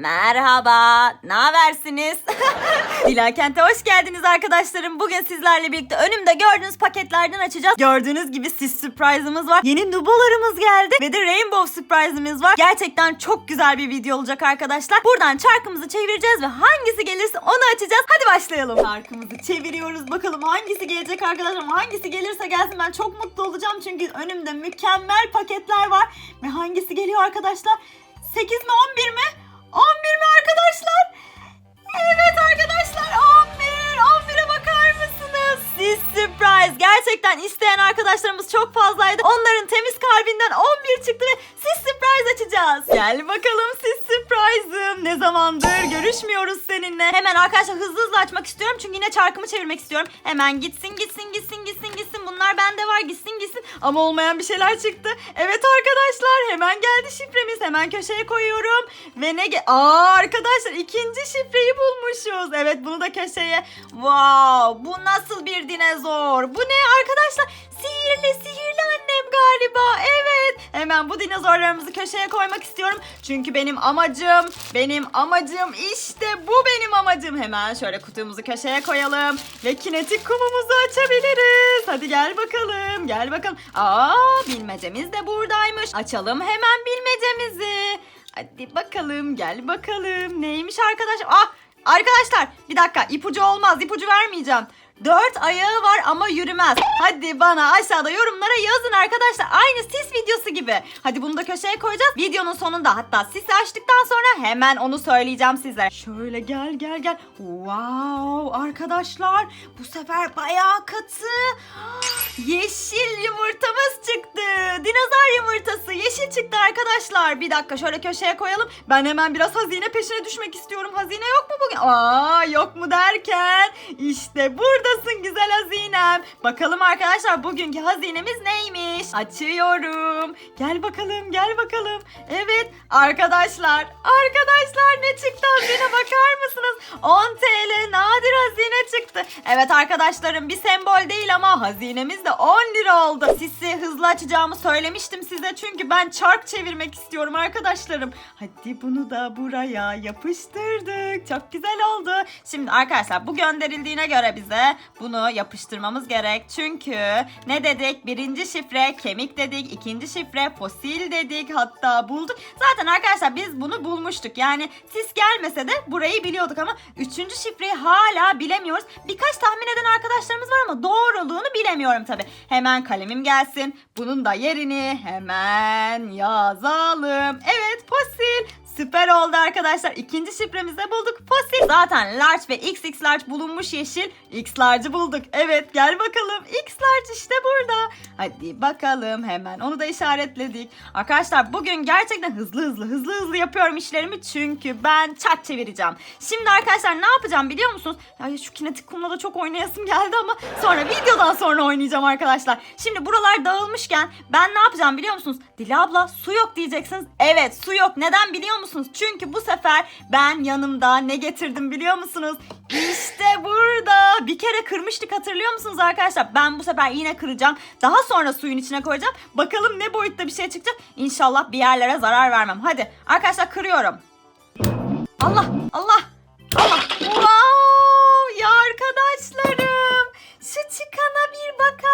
Merhaba, ne habersiniz? Dilakent'e hoş geldiniz arkadaşlarım. Bugün sizlerle birlikte önümde gördüğünüz paketlerden açacağız. Gördüğünüz gibi sis surprise'ımız var. Yeni nubalarımız geldi ve de rainbow surprise'ımız var. Gerçekten çok güzel bir video olacak arkadaşlar. Buradan çarkımızı çevireceğiz ve hangisi gelirse onu açacağız. Hadi başlayalım. Çarkımızı çeviriyoruz. Bakalım hangisi gelecek arkadaşlar. Hangisi gelirse gelsin ben çok mutlu olacağım. Çünkü önümde mükemmel paketler var. Ve hangisi geliyor arkadaşlar? 8 mi 11 mi? 11 mi arkadaşlar? Evet arkadaşlar 11. 11'e bakar mısınız? Siz surprise. Gerçekten isteyen arkadaşlarımız çok fazlaydı. Onların temiz kalbinden 11 çıktı ve siz surprise açacağız. Gel bakalım siz surprise'ım. Ne zamandır görüşmüyoruz seninle. Hemen arkadaşlar hızlı hızlı açmak istiyorum. Çünkü yine çarkımı çevirmek istiyorum. Hemen gitsin gitsin gitsin gitsin gitsin. Bunlar bende var gitsin gitsin. Ama olmayan bir şeyler çıktı. Evet arkadaşlar hemen geldi şifremiz. Hemen köşeye koyuyorum. Ve ne ge- Aa arkadaşlar ikinci şifreyi bulmuşuz. Evet bunu da köşeye. Wow bu nasıl bir dinozor? Bu ne arkadaşlar? Sihirli sihirli annem galiba. Evet. Hemen bu dinozorlarımızı köşeye koymak istiyorum. Çünkü benim amacım, benim amacım işte bu benim amacım. Hemen şöyle kutumuzu köşeye koyalım. Ve kinetik kumumuzu açabiliriz. Hadi gel bakalım. Gel bakalım. Aa bilmecemiz de buradaymış. Açalım hemen bilmecemizi. Hadi bakalım gel bakalım. Neymiş arkadaşlar? Ah Arkadaşlar bir dakika ipucu olmaz ipucu vermeyeceğim. Dört ayağı var ama yürümez. Hadi bana aşağıda yorumlara yazın arkadaşlar. Aynı sis videosu gibi. Hadi bunu da köşeye koyacağız. Videonun sonunda hatta sisi açtıktan sonra hemen onu söyleyeceğim size. Şöyle gel gel gel. Wow arkadaşlar bu sefer bayağı katı. Yeşil yumurtamız çıktı. Dinozor yumurtası çıktı arkadaşlar. Bir dakika şöyle köşeye koyalım. Ben hemen biraz hazine peşine düşmek istiyorum. Hazine yok mu bugün? Aa yok mu derken işte buradasın güzel hazinem. Bakalım arkadaşlar bugünkü hazinemiz neymiş? Açıyorum. Gel bakalım gel bakalım. Evet arkadaşlar arkadaşlar ne çıktı hazine bakar mısınız? 10 TL nadir hazine çıktı. Evet arkadaşlarım bir sembol değil ama hazinemiz de 10 lira oldu. Sisi hızlı açacağımı söylemiştim size çünkü ben çark çevirmek istiyorum arkadaşlarım. Hadi bunu da buraya yapıştırdık. Çok güzel oldu. Şimdi arkadaşlar bu gönderildiğine göre bize bunu yapıştırmamız gerek. Çünkü ne dedik? Birinci şifre kemik dedik. ikinci şifre fosil dedik. Hatta bulduk. Zaten arkadaşlar biz bunu bulmuştuk. Yani sis gelmese de burayı biliyorduk ama üçüncü şifreyi hala bilemiyoruz. Birkaç tahmin eden arkadaşlarımız var ama doğruluğunu bilemiyorum tabi. Hemen kalemim gelsin. Bunun da yerini hemen yazalım. Evet fosil. Süper oldu arkadaşlar. İkinci şifremizi bulduk. Fosil. Zaten large ve XX large bulunmuş yeşil. X large'ı bulduk. Evet gel bakalım. X large işte burada. Hadi bakalım hemen onu da işaretledik. Arkadaşlar bugün gerçekten hızlı hızlı hızlı hızlı yapıyorum işlerimi. Çünkü ben çark çevireceğim. Şimdi arkadaşlar ne yapacağım biliyor musunuz? Ya şu kinetik kumla da çok oynayasım geldi ama sonra videodan sonra oynayacağım arkadaşlar. Şimdi buralar dağılmışken ben ne yapacağım biliyor musunuz? Dila abla su yok diyeceksiniz. Evet su yok. Neden biliyor musunuz? Çünkü bu sefer ben yanımda ne getirdim biliyor musunuz? İşte burada. Bir kere kırmıştık hatırlıyor musunuz arkadaşlar? Ben bu sefer yine kıracağım. Daha sonra suyun içine koyacağım. Bakalım ne boyutta bir şey çıkacak. İnşallah bir yerlere zarar vermem. Hadi arkadaşlar kırıyorum. Allah Allah Allah. Wow ya arkadaşlarım. Şu çıkana bir bakar?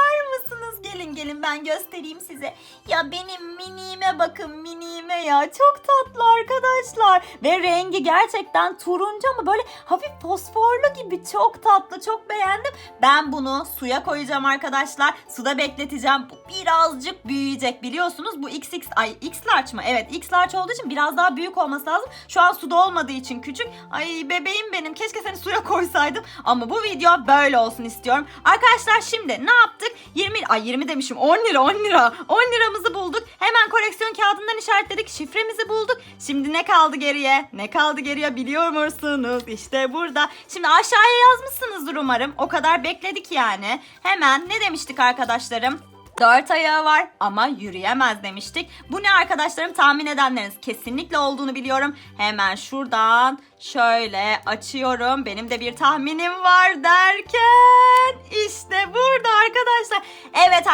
Gelin ben göstereyim size. Ya benim miniğime bakın miniğime ya. Çok tatlı arkadaşlar. Ve rengi gerçekten turuncu ama böyle hafif fosforlu gibi çok tatlı. Çok beğendim. Ben bunu suya koyacağım arkadaşlar. Suda bekleteceğim. Bu birazcık büyüyecek biliyorsunuz. Bu XX ay X large mı? Evet X large olduğu için biraz daha büyük olması lazım. Şu an suda olmadığı için küçük. Ay bebeğim benim. Keşke seni suya koysaydım. Ama bu video böyle olsun istiyorum. Arkadaşlar şimdi ne yaptık? 20 ay 20 demişim 10 lira 10 lira 10 liramızı bulduk. Hemen koleksiyon kağıdından işaretledik. Şifremizi bulduk. Şimdi ne kaldı geriye? Ne kaldı geriye biliyor musunuz? İşte burada. Şimdi aşağıya yazmışsınızdır umarım. O kadar bekledik yani. Hemen ne demiştik arkadaşlarım? Dört ayağı var ama yürüyemez demiştik. Bu ne arkadaşlarım tahmin edenleriniz kesinlikle olduğunu biliyorum. Hemen şuradan şöyle açıyorum. Benim de bir tahminim var derken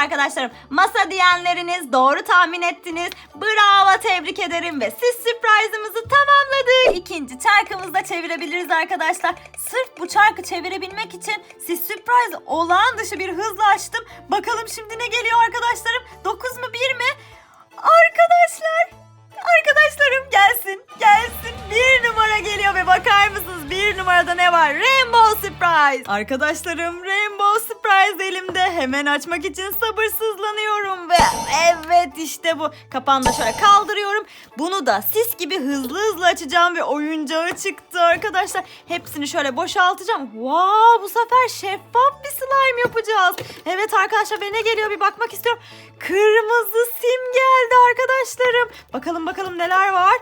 arkadaşlarım masa diyenleriniz doğru tahmin ettiniz. Bravo tebrik ederim ve siz surprise'ımızı tamamladık. İkinci çarkımızı da çevirebiliriz arkadaşlar. Sırf bu çarkı çevirebilmek için siz surprise olağan dışı bir hızla açtım. Bakalım şimdi ne geliyor arkadaşlarım? 9 mu 1 mi? Arkadaşlar Arkadaşlarım gelsin, gelsin. Bir numara geliyor ve bakar mısınız bir numarada ne var? Rainbow Surprise. Arkadaşlarım Surprise elimde. Hemen açmak için sabırsızlanıyorum ve evet işte bu. Kapağını da şöyle kaldırıyorum. Bunu da sis gibi hızlı hızlı açacağım ve oyuncağı çıktı arkadaşlar. Hepsini şöyle boşaltacağım. Wow bu sefer şeffaf bir slime yapacağız. Evet arkadaşlar ve ne geliyor bir bakmak istiyorum. Kırmızı sim geldi arkadaşlarım. Bakalım bakalım neler var.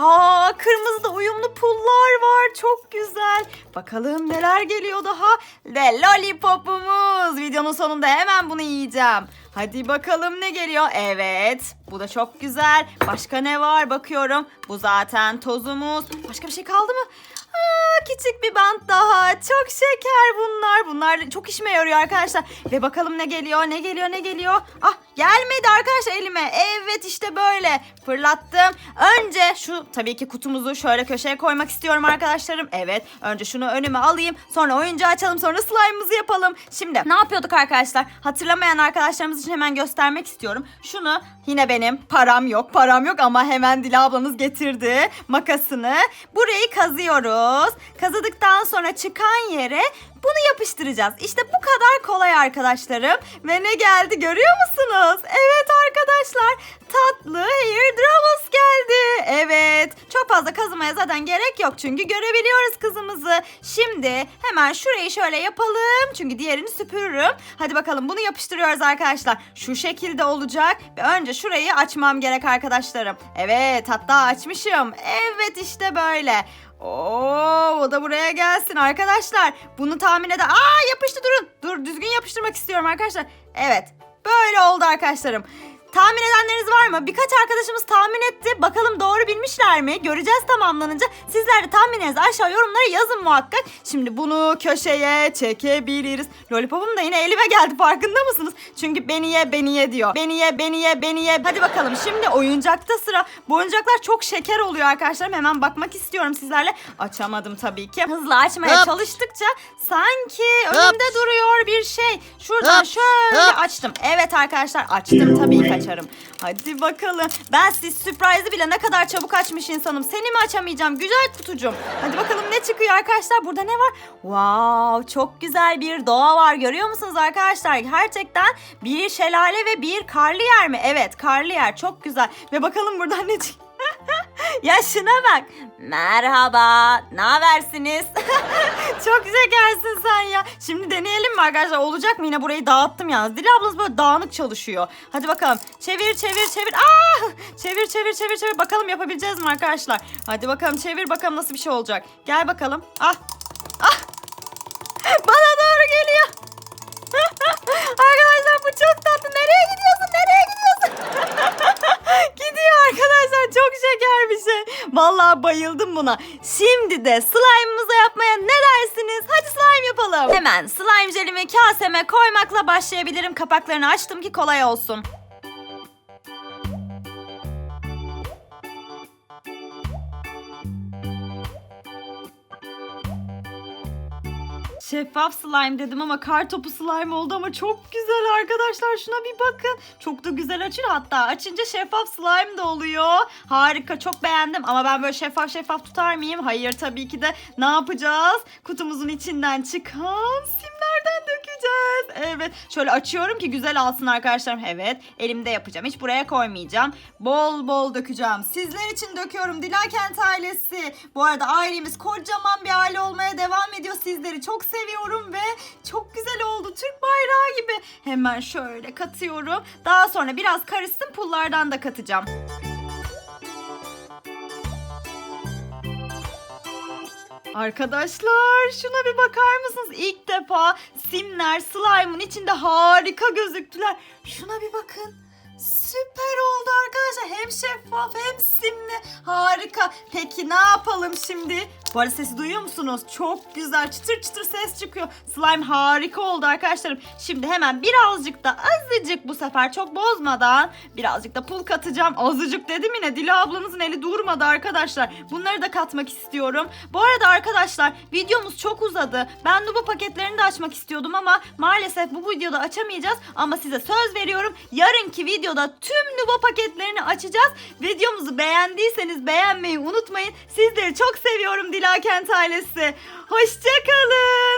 Aa kırmızıda uyumlu pullar var. Çok güzel. Bakalım neler geliyor daha. Ve lollipopumuz. Videonun sonunda hemen bunu yiyeceğim. Hadi bakalım ne geliyor. Evet. Bu da çok güzel. Başka ne var bakıyorum. Bu zaten tozumuz. Başka bir şey kaldı mı? Aa, küçük bir bant daha. Çok şeker bunlar. Bunlar çok işime yarıyor arkadaşlar. Ve bakalım ne geliyor, ne geliyor, ne geliyor. Ah gelmedi arkadaşlar elime. Evet işte böyle. Fırlattım. Önce şu tabii ki kutumuzu şöyle köşeye koymak istiyorum arkadaşlarım. Evet. Önce şunu önüme alayım. Sonra oyuncağı açalım. Sonra slime'ımızı yapalım. Şimdi ne yapıyorduk arkadaşlar? Hatırlamayan arkadaşlarımız için hemen göstermek istiyorum. Şunu yine benim param yok. Param yok ama hemen Dila ablanız getirdi makasını. Burayı kazıyoruz. Kazıdıktan sonra çıkan yere bunu yapıştıracağız. İşte bu kadar kolay arkadaşlarım. Ve ne geldi görüyor musunuz? Evet arkadaşlar tatlı hair drawers geldi. Evet çok fazla kazımaya zaten gerek yok çünkü görebiliyoruz kızımızı. Şimdi hemen şurayı şöyle yapalım çünkü diğerini süpürürüm. Hadi bakalım bunu yapıştırıyoruz arkadaşlar. Şu şekilde olacak ve önce şurayı açmam gerek arkadaşlarım. Evet hatta açmışım. Evet işte böyle. Oo, o da buraya gelsin arkadaşlar. Bunu tahmin eder. Aa yapıştı durun. Dur düzgün yapıştırmak istiyorum arkadaşlar. Evet. Böyle oldu arkadaşlarım. Tahmin edenleriniz var mı? Birkaç arkadaşımız tahmin etti. Bakalım doğru bilmişler mi? Göreceğiz tamamlanınca. Sizler de tahminlerinizi aşağı yorumlara yazın muhakkak. Şimdi bunu köşeye çekebiliriz. Lollipop'um da yine elime geldi farkında mısınız? Çünkü beni ye beni ye diyor. Beni ye beni ye beni ye. Hadi bakalım şimdi oyuncakta sıra. Bu oyuncaklar çok şeker oluyor arkadaşlarım. Hemen bakmak istiyorum sizlerle. Açamadım tabii ki. Hızlı açmaya Hop. çalıştıkça sanki önümde duruyor bir şey. Şuradan Hop. şöyle Hop. açtım. Evet arkadaşlar açtım tabii ki açarım. Hadi bakalım. Ben siz sürprise'ı bile ne kadar çabuk açmış insanım. Seni mi açamayacağım güzel kutucum? Hadi bakalım ne çıkıyor arkadaşlar? Burada ne var? Wow çok güzel bir doğa var. Görüyor musunuz arkadaşlar? Gerçekten bir şelale ve bir karlı yer mi? Evet karlı yer çok güzel. Ve bakalım buradan ne çıkıyor? ya şuna bak. Merhaba. Ne habersiniz? Çok şekersin sen ya. Şimdi deneyelim mi arkadaşlar? Olacak mı? Yine burayı dağıttım yalnız. Dila ablanız böyle dağınık çalışıyor. Hadi bakalım. Çevir çevir çevir. Aa! Çevir çevir çevir çevir. Bakalım yapabileceğiz mi arkadaşlar? Hadi bakalım çevir bakalım nasıl bir şey olacak. Gel bakalım. Ah. Ah. Bana doğru geliyor. arkadaşlar bu çok tatlı. Nereye gidiyorsun? Nereye gidiyorsun? Gidiyor arkadaşlar çok şeker bir şey. Bayıldım buna. Şimdi de slime'ımızı yapmaya ne dersiniz? Hadi slime yapalım. Hemen slime jelimi kaseme koymakla başlayabilirim. Kapaklarını açtım ki kolay olsun. Şeffaf slime dedim ama kar topu slime oldu ama çok güzel arkadaşlar. Şuna bir bakın. Çok da güzel açıyor hatta. Açınca şeffaf slime de oluyor. Harika çok beğendim ama ben böyle şeffaf şeffaf tutar mıyım? Hayır tabii ki de ne yapacağız? Kutumuzun içinden çıkan simlerden dökeceğiz. Evet şöyle açıyorum ki güzel alsın arkadaşlarım. Evet elimde yapacağım. Hiç buraya koymayacağım. Bol bol dökeceğim. Sizler için döküyorum Dilakent ailesi. Bu arada ailemiz kocaman bir aile olmaya devam ediyor. Sizleri çok seviyorum ve çok güzel oldu. Türk bayrağı gibi. Hemen şöyle katıyorum. Daha sonra biraz karışsın pullardan da katacağım. Arkadaşlar şuna bir bakar mısınız? İlk defa simler slime'ın içinde harika gözüktüler. Şuna bir bakın. Süper oldu arkadaşlar. Hem şeffaf hem simli. Harika. Peki ne yapalım şimdi? Arada sesi duyuyor musunuz? Çok güzel. Çıtır çıtır ses çıkıyor. Slime harika oldu arkadaşlarım. Şimdi hemen birazcık da azıcık bu sefer çok bozmadan birazcık da pul katacağım. Azıcık dedim yine. Dila ablanızın eli durmadı arkadaşlar. Bunları da katmak istiyorum. Bu arada arkadaşlar videomuz çok uzadı. Ben Nubo paketlerini de açmak istiyordum ama maalesef bu videoda açamayacağız. Ama size söz veriyorum. Yarınki videoda tüm Nubo paketlerini açacağız. Videomuzu beğendiyseniz beğenmeyi unutmayın. Sizleri çok seviyorum Dila Kent ailesi. Hoşçakalın.